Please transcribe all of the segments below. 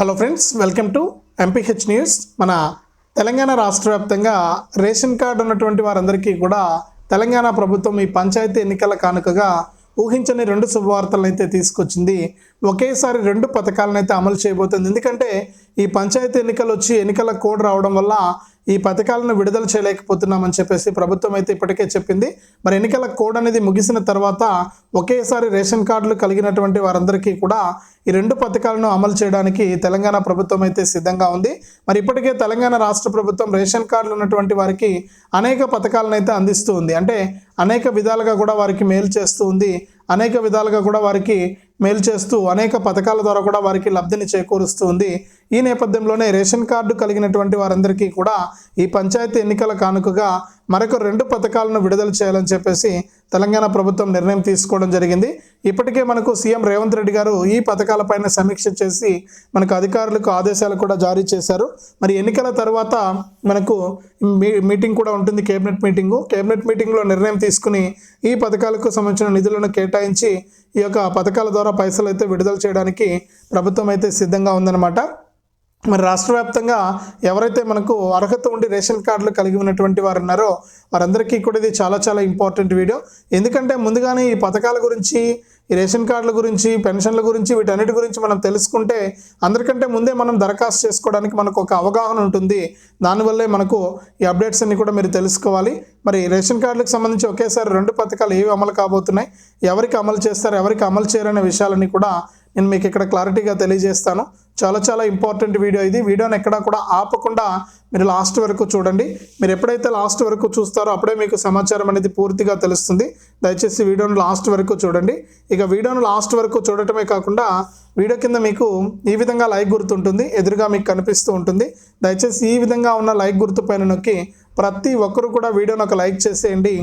Hello friends welcome to MPH news మన తెలంగాణ రాష్ట్ర వ్యాప్తంగా రేషన్ కార్డు ఉన్నటువంటి వారందరికీ కూడా తెలంగాణ ప్రభుత్వం ఈ పంచాయతీ ఎన్నికల కానుకగా ఊహించని రెండు శుభవార్తలను అయితే తీసుకొచ్చింది. ఒకేసారి రెండు పథకాలను అయితే అమలు చేయబోతుంది. ఎందుకంటే ఈ పంచాయతీ ఎన్నికలు వచ్చి ఎన్నికల కోడ్ రావడం వల్ల ఈ పథకాలను విడుదల చేయలేకపోతున్నామని చెప్పేసి ప్రభుత్వం అయితే ఇప్పటికే చెప్పింది. మరి ఎన్నికల కోడ్ అనేది ముగిసిన తర్వాత ఒకేసారి రేషన్ కార్డులు కలిగినటువంటి వారందరికీ కూడా ఈ రెండు పథకాలను అమలు చేయడానికి తెలంగాణ ప్రభుత్వం అయితే సిద్ధంగా ఉంది. మరి ఇప్పటికే తెలంగాణ రాష్ట్ర ప్రభుత్వం రేషన్ కార్డులు ఉన్నటువంటి వారికి అనేక పథకాలను అయితే అందిస్తూ ఉంది. అంటే అనేక విధాలుగా కూడా వారికి మేలు చేస్తూ ఉంది. అనేక విధాలుగా కూడా వారికి మేలు చేస్తూ అనేక పథకాల ద్వారా కూడా వారికి లబ్ధిని చేకూరుస్తూ ఉంది. ఈ నేపథ్యంలోనే రేషన్ కార్డు కలిగినటువంటి వారందరికీ కూడా ఈ పంచాయతీ ఎన్నికల కానుకగా మరొక రెండు పథకాలను విడుదల చేయాలని చెప్పేసి తెలంగాణ ప్రభుత్వం నిర్ణయం తీసుకోవడం జరిగింది. ఇప్పటికే మనకు సీఎం రేవంత్ రెడ్డి గారు ఈ పథకాలపైన సమీక్ష చేసి మనకు అధికారులకు ఆదేశాలు కూడా జారీ చేశారు. మరి ఎన్నికల తర్వాత మనకు మీ మీటింగ్ కూడా ఉంటుంది కేబినెట్ మీటింగు. కేబినెట్ మీటింగ్లో నిర్ణయం తీసుకుని ఈ పథకాలకు సంబంధించిన నిధులను కేటాయించి ఈ యొక్క పథకాల ద్వారా పైసలు అయితే విడుదల చేయడానికి ప్రభుత్వం అయితే సిద్ధంగా ఉందన్నమాట. మరి రాష్ట్ర వ్యాప్తంగా ఎవరైతే మనకు అర్హత ఉండి రేషన్ కార్డులు కలిగి ఉన్నటువంటి వారు ఉన్నారో వారందరికీ కూడా ఇది చాలా చాలా ఇంపార్టెంట్ వీడియో. ఎందుకంటే ముందుగానే ఈ పథకాల గురించి ఈ రేషన్ కార్డుల గురించి పెన్షన్ల గురించి వీటన్నిటి గురించి మనం తెలుసుకుంటే అందరికంటే ముందే మనం దరఖాస్తు చేసుకోవడానికి మనకు ఒక అవగాహన ఉంటుంది. దానివల్లే మనకు ఈ అప్డేట్స్ అన్ని కూడా మీరు తెలుసుకోవాలి. మరి రేషన్ కార్డులకు సంబంధించి ఒకేసారి రెండు పథకాలు ఏవి అమలు కాబోతున్నాయి? ఎవరికి అమలు చేస్తారు? ఎవరికి అమలు చేయరనే విషయాలన్నీ కూడా నేను మీకు ఇక్కడ క్లారిటీగా తెలియజేస్తాను. చాలా చాలా ఇంపార్టెంట్ వీడియో ఇది. వీడియోని ఎక్కడా కూడా ఆపకుండా మీరు లాస్ట్ వరకు చూడండి. మీరు ఎప్పుడైతే లాస్ట్ వరకు చూస్తారో అప్పుడే మీకు సమాచారం అనేది పూర్తిగా తెలుస్తుంది. దయచేసి వీడియోను లాస్ట్ వరకు చూడండి. ఇక వీడియోను లాస్ట్ వరకు చూడటమే కాకుండా వీడియో కింద మీకు ఈ విధంగా లైక్ గుర్తు ఉంటుంది ఎదురుగా మీకు కనిపిస్తూ ఉంటుంది. దయచేసి ఈ విధంగా ఉన్న లైక్ గుర్తు పైన నొక్కి ప్రతి ఒక్కరు కూడా వీడియోని ఒక లైక్ చేసేయండి.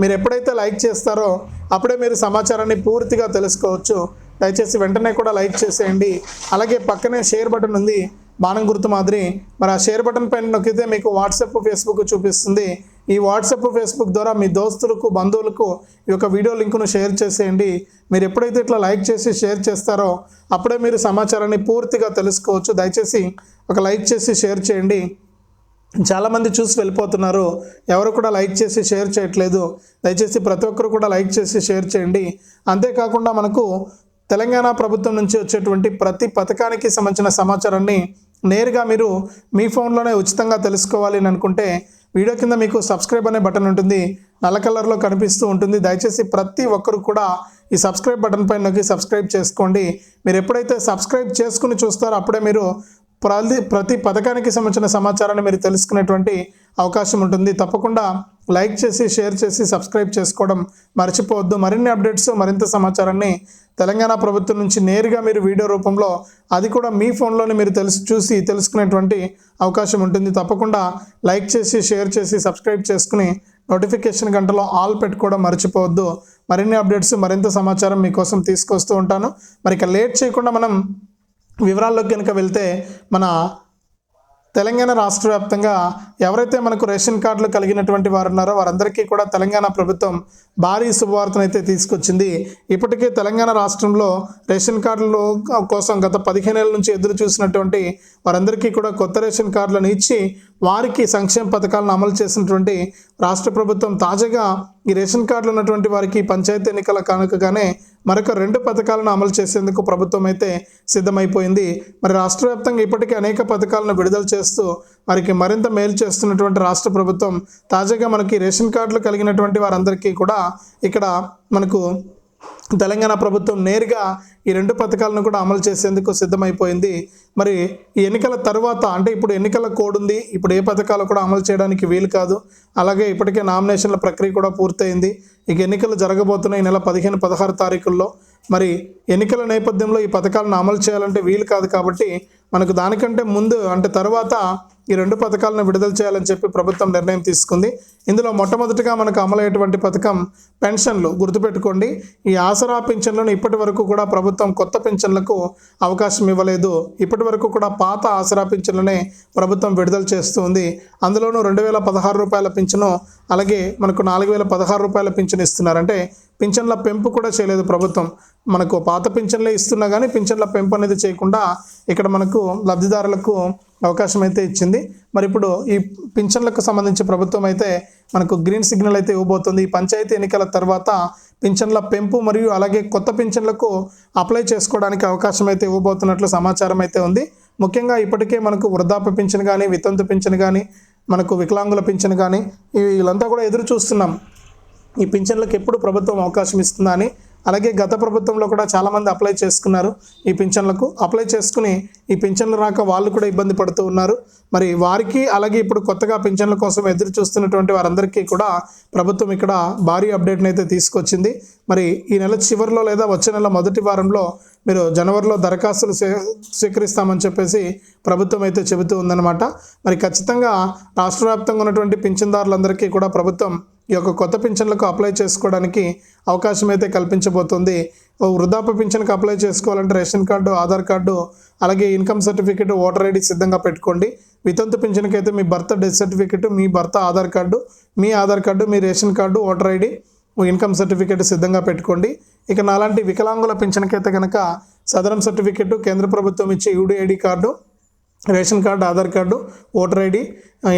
మీరు ఎప్పుడైతే లైక్ చేస్తారో అప్పుడే మీరు సమాచారాన్ని పూర్తిగా తెలుసుకోవచ్చు. దయచేసి వెంటనే కూడా లైక్ చేసేయండి. అలాగే పక్కనే షేర్ బటన్ ఉంది. బాణం గుర్తు మాదిరి. మరి ఆ షేర్ బటన్ పైన నొక్కితే మీకు వాట్సాప్ ఫేస్బుక్ చూపిస్తుంది. ఈ వాట్సాప్ ఫేస్బుక్ ద్వారా మీ దోస్తులకు బంధువులకు ఈ యొక్క వీడియో లింకును షేర్ చేసేయండి. మీరు ఎప్పుడైతే ఇట్లా లైక్ చేసి షేర్ చేస్తారో అప్పుడే మీరు సమాచారాన్ని పూర్తిగా తెలుసుకోవచ్చు. దయచేసి ఒక లైక్ చేసి షేర్ చేయండి. చాలామంది చూసి వెళ్ళిపోతున్నారు. ఎవరు కూడా లైక్ చేసి షేర్ చేయట్లేదు. దయచేసి ప్రతి ఒక్కరు కూడా లైక్ చేసి షేర్ చేయండి. అంతేకాకుండా మనకు తెలంగాణ ప్రభుత్వం నుంచి వచ్చేటువంటి ప్రతి పథకానికి సంబంధించిన సమాచారాన్ని నేరుగా మీరు మీ ఫోన్లోనే ఉచితంగా తెలుసుకోవాలి అని అనుకుంటే వీడియో కింద మీకు సబ్స్క్రైబ్ అనే బటన్ ఉంటుంది. నల్ల కలర్లో కనిపిస్తూ ఉంటుంది. దయచేసి ప్రతి ఒక్కరు కూడా ఈ సబ్స్క్రైబ్ బటన్ పైన నొక్కి సబ్స్క్రైబ్ చేసుకోండి. మీరు ఎప్పుడైతే సబ్స్క్రైబ్ చేసుకుని చూస్తారో అప్పుడే మీరు ప్రతి ప్రతి పథకానికి సంబంధించిన సమాచారాన్ని మీరు తెలుసుకునేటువంటి అవకాశం ఉంటుంది. తప్పకుండా లైక్ చేసి షేర్ చేసి సబ్స్క్రైబ్ చేసుకోవడం మర్చిపోవద్దు. మరిన్ని అప్డేట్స్ మరింత సమాచారాన్ని తెలంగాణ ప్రభుత్వం నుంచి నేరుగా మీరు వీడియో రూపంలో అది కూడా మీ ఫోన్లోనే మీరు తెలుసు చూసి తెలుసుకునేటువంటి అవకాశం ఉంటుంది. తప్పకుండా లైక్ చేసి షేర్ చేసి సబ్స్క్రైబ్ చేసుకుని నోటిఫికేషన్ గంటలో ఆల్ పెట్టుకోవడం మర్చిపోవద్దు. మరిన్ని అప్డేట్స్ మరింత సమాచారం మీకోసం తీసుకొస్తూ ఉంటాను. మరి ఇక లేట్ చేయకుండా మనం వివరాల్లోకి కనుక వెళ్తే మన తెలంగాణ రాష్ట్ర వ్యాప్తంగా ఎవరైతే మనకు రేషన్ కార్డులు కలిగినటువంటి వారు ఉన్నారో వారందరికీ కూడా తెలంగాణ ప్రభుత్వం భారీ శుభవార్తనైతే తీసుకొచ్చింది. ఇప్పటికే తెలంగాణ రాష్ట్రంలో రేషన్ కార్డులు కోసం గత పదిహేనేళ్ళ నుంచి ఎదురు చూసినటువంటి వారందరికీ కూడా కొత్త రేషన్ కార్డులను ఇచ్చి వారికి సంక్షేమ పథకాలను అమలు చేసినటువంటి రాష్ట్ర ప్రభుత్వం తాజాగా ఈ రేషన్ కార్డులు ఉన్నటువంటి వారికి పంచాయతీ ఎన్నికల కానుకగానే మరొక రెండు పథకాలను అమలు చేసేందుకు ప్రభుత్వం అయితే సిద్ధమైపోయింది. మరి రాష్ట్ర వ్యాప్తంగా ఇప్పటికే అనేక పథకాలను విడుదల చేస్తూ వారికి మరింత మేలు చేస్తున్నటువంటి రాష్ట్ర ప్రభుత్వం తాజాగా మనకి రేషన్ కార్డులు కలిగినటువంటి వారందరికీ కూడా ఇక్కడ మనకు తెలంగాణ ప్రభుత్వం నేరుగా ఈ రెండు పథకాలను కూడా అమలు చేసేందుకు సిద్ధమైపోయింది. మరి ఈ ఎన్నికల తర్వాత అంటే ఇప్పుడు ఎన్నికల కోడ్ ఉంది ఇప్పుడు ఏ పథకాలు కూడా అమలు చేయడానికి వీలు కాదు. అలాగే ఇప్పటికే నామినేషన్ల ప్రక్రియ కూడా పూర్తయింది. ఇక ఎన్నికలు జరగబోతున్నాయి ఈ నెల పదిహేను పదహారు తారీఖుల్లో. మరి ఎన్నికల నేపథ్యంలో ఈ పథకాలను అమలు చేయాలంటే వీలు కాదు కాబట్టి మనకు దానికంటే ముందు అంటే తర్వాత ఈ రెండు పథకాలను విడుదల చేయాలని చెప్పి ప్రభుత్వం నిర్ణయం తీసుకుంది. ఇందులో మొట్టమొదటిగా మనకు అమలయ్యేటువంటి పథకం పెన్షన్లు గుర్తుపెట్టుకోండి. ఈ ఆసరా పింఛన్లను ఇప్పటి వరకు కూడా ప్రభుత్వం కొత్త పింఛన్లకు అవకాశం ఇవ్వలేదు. ఇప్పటి వరకు కూడా పాత ఆసరా పింఛన్లనే ప్రభుత్వం విడుదల చేస్తుంది. అందులోనూ రెండు వేల పదహారు రూపాయల పింఛను అలాగే మనకు నాలుగు వేల పదహారు రూపాయల పింఛను ఇస్తున్నారు అంటే పింఛన్ల పెంపు కూడా చేయలేదు ప్రభుత్వం. మనకు పాత పింఛన్లే ఇస్తున్నా కానీ పింఛన్ల పెంపు అనేది చేయకుండా ఇక్కడ మనకు లబ్ధిదారులకు అవకాశం అయితే ఇచ్చింది. మరి ఇప్పుడు ఈ పింఛన్లకు సంబంధించి ప్రభుత్వం అయితే మనకు గ్రీన్ సిగ్నల్ అయితే ఇవ్వబోతుంది. ఈ పంచాయతీ ఎన్నికల తర్వాత పింఛన్ల పెంపు మరియు అలాగే కొత్త పింఛన్లకు అప్లై చేసుకోవడానికి అవకాశం అయితే ఇవ్వబోతున్నట్లు సమాచారం అయితే ఉంది. ముఖ్యంగా ఇప్పటికే మనకు వృద్ధాప్య పింఛన్ కానీ వితంతు పింఛన్ కానీ మనకు వికలాంగుల పింఛన్ కానీ ఇవి- వీళ్ళంతా కూడా ఎదురు చూస్తున్నాం. ఈ పింఛన్లకు ఎప్పుడు ప్రభుత్వం అవకాశం ఇస్తుందా అని అలాగే గత ప్రభుత్వంలో కూడా చాలామంది అప్లై చేసుకున్నారు ఈ పింఛన్లకు. అప్లై చేసుకుని ఈ పింఛన్లు రాక వాళ్ళు కూడా ఇబ్బంది పడుతూ ఉన్నారు. మరి వారికి అలాగే ఇప్పుడు కొత్తగా పింఛన్ల కోసం ఎదురు చూస్తున్నటువంటి వారందరికీ కూడా ప్రభుత్వం ఇక్కడ భారీ అప్డేట్ని అయితే తీసుకొచ్చింది. మరి ఈ నెల చివరిలో లేదా వచ్చే నెల మొదటి వారంలో మీరు జనవరిలో దరఖాస్తులు స్వీకరిస్తామని చెప్పేసి ప్రభుత్వం అయితే చెబుతూ ఉందన్నమాట. మరి ఖచ్చితంగా రాష్ట్ర వ్యాప్తంగా ఉన్నటువంటి పింఛన్దారులందరికీ కూడా ప్రభుత్వం ఈ యొక్క కొత్త పింఛన్లకు అప్లై చేసుకోవడానికి అవకాశం అయితే కల్పించబోతుంది. వృద్ధాప్య పింఛన్కి అప్లై చేసుకోవాలంటే రేషన్ కార్డు ఆధార్ కార్డు అలాగే ఇన్కమ్ సర్టిఫికేట్ ఓటర్ ఐడి సిద్ధంగా పెట్టుకోండి. వితంతు పింఛన్కి అయితే మీ భర్త డెత్ సర్టిఫికేట్ మీ భర్త ఆధార్ కార్డు మీ ఆధార్ కార్డు మీ ration card voter ID income certificate సిద్ధంగా పెట్టుకోండి. ఇక నాలాంటి వికలాంగుల పింఛన్కైతే కనుక సదరం సర్టిఫికేట్ కేంద్ర ప్రభుత్వం ఇచ్చే UDID card ration card Aadhaar card voter ID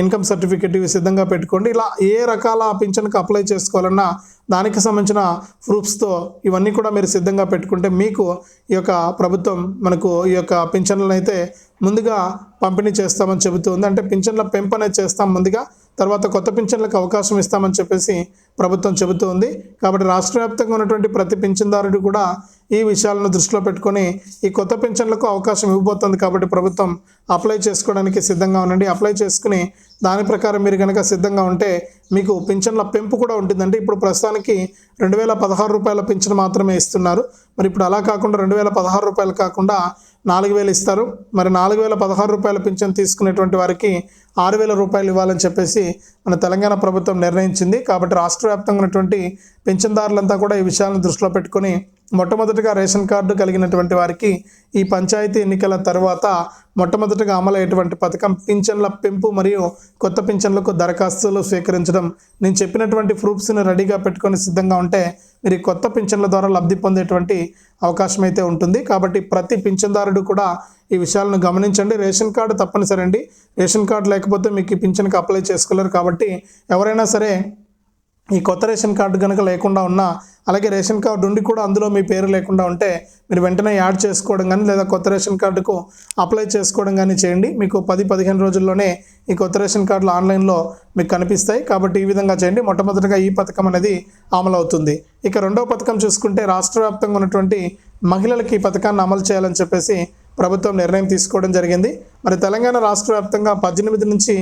income certificate ఇవి సిద్ధంగా పెట్టుకోండి. ఇలా ఏ రకాల పింఛన్కి అప్లై చేసుకోవాలన్నా దానికి సంబంధించిన ప్రూఫ్స్తో ఇవన్నీ కూడా మీరు సిద్ధంగా పెట్టుకుంటే మీకు ఈ యొక్క ప్రభుత్వం మనకు ఈ యొక్క పింఛన్లను అయితే ముందుగా పంపిణీ చేస్తామని చెబుతుంది అంటే పింఛన్ల పెంపు అనేది చేస్తాం ముందుగా తర్వాత కొత్త పింఛన్లకు అవకాశం ఇస్తామని చెప్పేసి ప్రభుత్వం చెబుతోంది కాబట్టి రాష్ట్ర వ్యాప్తంగా ఉన్నటువంటి ప్రతి పింఛన్దారుడు కూడా ఈ విషయాలను దృష్టిలో పెట్టుకొని ఈ కొత్త పెన్షన్లకు అవకాశం ఇవ్వబోతోంది కాబట్టి ప్రభుత్వం అప్లై చేసుకోవడానికి సిద్ధంగా ఉండండి. అప్లై చేసుకుని దాని ప్రకారం మీరు కనుక సిద్ధంగా ఉంటే మీకు పింఛన్ల పెంపు కూడా ఉంటుందండి. ఇప్పుడు ప్రస్తుతానికి రెండు వేల పదహారు రూపాయల పింఛన్ మాత్రమే ఇస్తున్నారు. మరి ఇప్పుడు అలా కాకుండా రెండు వేల పదహారు రూపాయలు కాకుండా నాలుగు వేలు ఇస్తారు. మరి నాలుగు వేల పదహారు రూపాయల పింఛన్ తీసుకునేటువంటి వారికి ఆరు వేల రూపాయలు ఇవ్వాలని చెప్పేసి మన తెలంగాణ ప్రభుత్వం నిర్ణయించింది. కాబట్టి రాష్ట్ర వ్యాప్తంగా ఉన్నటువంటి పింఛన్దారులంతా కూడా ఈ విషయాలను దృష్టిలో పెట్టుకొని మొట్టమొదటిగా రేషన్ కార్డు కలిగినటువంటి వారికి ఈ పంచాయతీ ఎన్నికల తర్వాత మొట్టమొదటిగా అమలయ్యేటువంటి పథకం పింఛన్ల పెంపు మరియు కొత్త పింఛన్లకు దరఖాస్తులు స్వీకరించడం. నేను చెప్పినటువంటి ప్రూఫ్స్ని రెడీగా పెట్టుకొని సిద్ధంగా ఉంటే మీరు కొత్త పింఛన్ల ద్వారా లబ్ధి పొందేటువంటి అవకాశం అయితే ఉంటుంది. కాబట్టి ప్రతి పింఛన్దారుడు కూడా ఈ విషయాలను గమనించండి. రేషన్ కార్డు తప్పనిసరి అండి రేషన్ కార్డు లేకపోతే మీకు ఈ పింఛన్కి అప్లై చేసుకోలేరు. కాబట్టి ఎవరైనా సరే ఈ కొత్త రేషన్ కార్డు కనుక లేకుండా ఉన్నా అలాగే రేషన్ కార్డు ఉండి కూడా అందులో మీ పేరు లేకుండా ఉంటే మీరు వెంటనే యాడ్ చేసుకోవడం కానీ లేదా కొత్త రేషన్ కార్డుకు అప్లై చేసుకోవడం కానీ చేయండి. మీకు పది పదిహేను రోజుల్లోనే ఈ కొత్త రేషన్ కార్డులు ఆన్లైన్లో మీకు కనిపిస్తాయి. కాబట్టి ఈ విధంగా చేయండి. మొట్టమొదటిగా ఈ పథకం అనేది అమలు అవుతుంది ఇక రెండవ పథకం చూసుకుంటే రాష్ట్ర వ్యాప్తంగా ఉన్నటువంటి మహిళలకి ఈ పథకాన్ని అమలు చేయాలని చెప్పేసి ప్రభుత్వం నిర్ణయం తీసుకోవడం జరిగింది. మరి తెలంగాణ రాష్ట్ర వ్యాప్తంగా పద్దెనిమిది నుంచి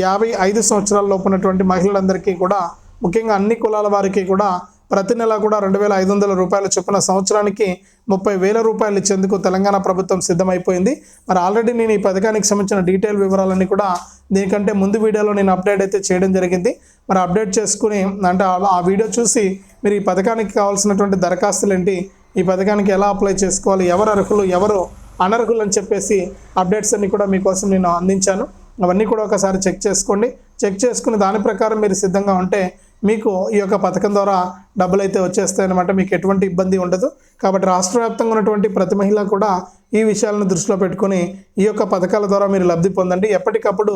యాభై ఐదు సంవత్సరాల లోపు ఉన్నటువంటి మహిళలందరికీ కూడా ముఖ్యంగా అన్ని కులాల వారికి కూడా ప్రతి నెల కూడా రెండు వేల ఐదు వందల రూపాయల చొప్పున సంవత్సరానికి ముప్పై వేల రూపాయలు ఇచ్చేందుకు తెలంగాణ ప్రభుత్వం సిద్ధమైపోయింది. మరి ఆల్రెడీ నేను ఈ పథకానికి సంబంధించిన డీటెయిల్ వివరాలన్నీ కూడా దీనికంటే ముందు వీడియోలో నేను అప్డేట్ అయితే చేయడం జరిగింది. మరి అప్డేట్ చేసుకుని అంటే ఆ- ఆ వీడియో చూసి మీరు ఈ పథకానికి కావాల్సినటువంటి దరఖాస్తులు ఏంటి ఈ పథకానికి ఎలా అప్లై చేసుకోవాలి? ఎవరు అర్హులు? ఎవరు అనర్హులు అని చెప్పేసి అప్డేట్స్ అన్ని కూడా మీకోసం నేను అందించాను. అవన్నీ కూడా ఒకసారి చెక్ చేసుకోండి. చెక్ చేసుకుని దాని ప్రకారం మీరు సిద్ధంగా ఉంటే మీకు ఈ యొక్క పథకం ద్వారా డబ్బులు అయితే వచ్చేస్తాయన్నమాట. మీకు ఎటువంటి ఇబ్బంది ఉండదు. కాబట్టి రాష్ట్ర వ్యాప్తంగా ఉన్నటువంటి ప్రతి మహిళ కూడా ఈ విషయాలను దృష్టిలో పెట్టుకొని ఈ యొక్క పథకాల ద్వారా మీరు లబ్ధి పొందండి. ఎప్పటికప్పుడు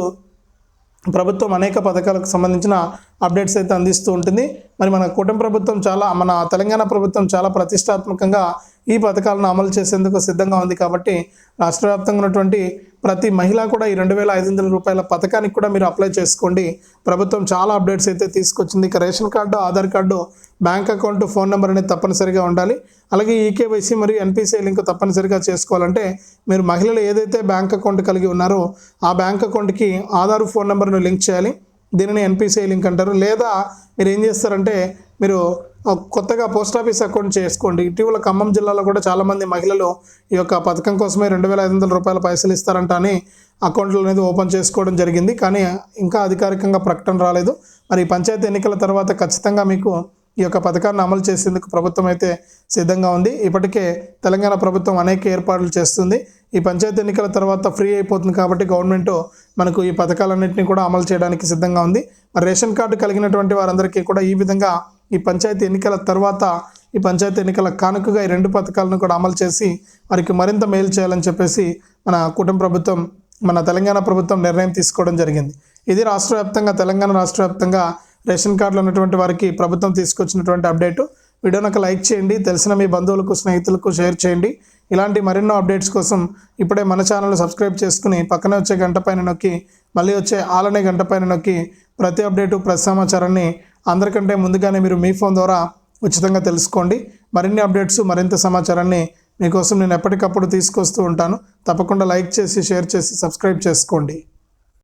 ప్రభుత్వం అనేక పథకాలకు సంబంధించిన అప్డేట్స్ అయితే అందిస్తూ ఉంటుంది. మరి మన కూటమి ప్రభుత్వం చాలా మన తెలంగాణ ప్రభుత్వం చాలా ప్రతిష్టాత్మకంగా ఈ పథకాలను అమలు చేసేందుకు సిద్ధంగా ఉంది కాబట్టి రాష్ట్ర వ్యాప్తంగా ఉన్నటువంటి ప్రతి మహిళ కూడా ఈ రెండు వేల ఐదు వందల రూపాయల పథకానికి కూడా మీరు అప్లై చేసుకోండి. ప్రభుత్వం చాలా అప్డేట్స్ అయితే తీసుకొచ్చింది. ఇక ration card Aadhaar card bank account phone number అనేది తప్పనిసరిగా ఉండాలి. అలాగే ఈకేవైసీ మరియు ఎన్పిసిఐ లింక్ తప్పనిసరిగా చేసుకోవాలంటే మీరు మహిళలు ఏదైతే బ్యాంక్ అకౌంట్ కలిగి ఉన్నారో ఆ బ్యాంక్ అకౌంట్కి ఆధార్ ఫోన్ నెంబర్ను లింక్ చేయాలి. దీనిని ఎన్పిసిఐ లింక్ అంటారు. లేదా మీరు ఏం చేస్తారంటే మీరు కొత్తగా పోస్ట్ ఆఫీస్ అకౌంట్ చేసుకోండి. ఇటీవల ఖమ్మం జిల్లాలో కూడా చాలామంది మహిళలు ఈ యొక్క పథకం కోసమే రెండు వేల ఐదు వందల రూపాయల పైసలు ఇస్తారంట అని అకౌంట్లు అనేది ఓపెన్ చేసుకోవడం జరిగింది. కానీ ఇంకా అధికారికంగా ప్రకటన రాలేదు. మరి పంచాయతీ ఎన్నికల తర్వాత ఖచ్చితంగా మీకు ఈ యొక్క పథకాన్ని అమలు చేసేందుకు ప్రభుత్వం అయితే సిద్ధంగా ఉంది. ఇప్పటికే తెలంగాణ ప్రభుత్వం అనేక ఏర్పాట్లు చేస్తుంది. ఈ పంచాయతీ ఎన్నికల తర్వాత ఫ్రీ అయిపోతుంది కాబట్టి గవర్నమెంట్ మనకు ఈ పథకాలన్నింటినీ కూడా అమలు చేయడానికి సిద్ధంగా ఉంది. మరి రేషన్ కార్డు కలిగినటువంటి వారందరికీ కూడా ఈ విధంగా ఈ పంచాయతీ ఎన్నికల తర్వాత ఈ పంచాయతీ ఎన్నికల కానుకగా ఈ రెండు పథకాలను కూడా అమలు చేసి వారికి మరింత మేలు చేయాలని చెప్పేసి మన కుటుంబ ప్రభుత్వం మన తెలంగాణ ప్రభుత్వం నిర్ణయం తీసుకోవడం జరిగింది. ఇది రాష్ట్ర వ్యాప్తంగా తెలంగాణ రాష్ట్ర వ్యాప్తంగా రేషన్ కార్డులో ఉన్నటువంటి వారికి ప్రభుత్వం తీసుకొచ్చినటువంటి అప్డేటు. వీడియోని ఒక లైక్ చేయండి. తెలిసిన మీ బంధువులకు స్నేహితులకు షేర్ చేయండి. ఇలాంటి మరెన్నో అప్డేట్స్ కోసం ఇప్పుడే మన ఛానల్ సబ్స్క్రైబ్ చేసుకుని పక్కనే వచ్చే గంట పైన నొక్కి మళ్ళీ వచ్చే ఆలనే గంట పైన నొక్కి ప్రతి అప్డేటు ప్రతి సమాచారాన్ని అందరికంటే ముందుగానే మీరు మీ ఫోన్ ద్వారా ఉచితంగా తెలుసుకోండి. మరిన్ని అప్డేట్స్ మరింత సమాచారాన్ని మీకోసం నేను ఎప్పటికప్పుడు తీసుకొస్తూ ఉంటాను. తప్పకుండా లైక్ చేసి షేర్ చేసి సబ్స్క్రైబ్ చేసుకోండి.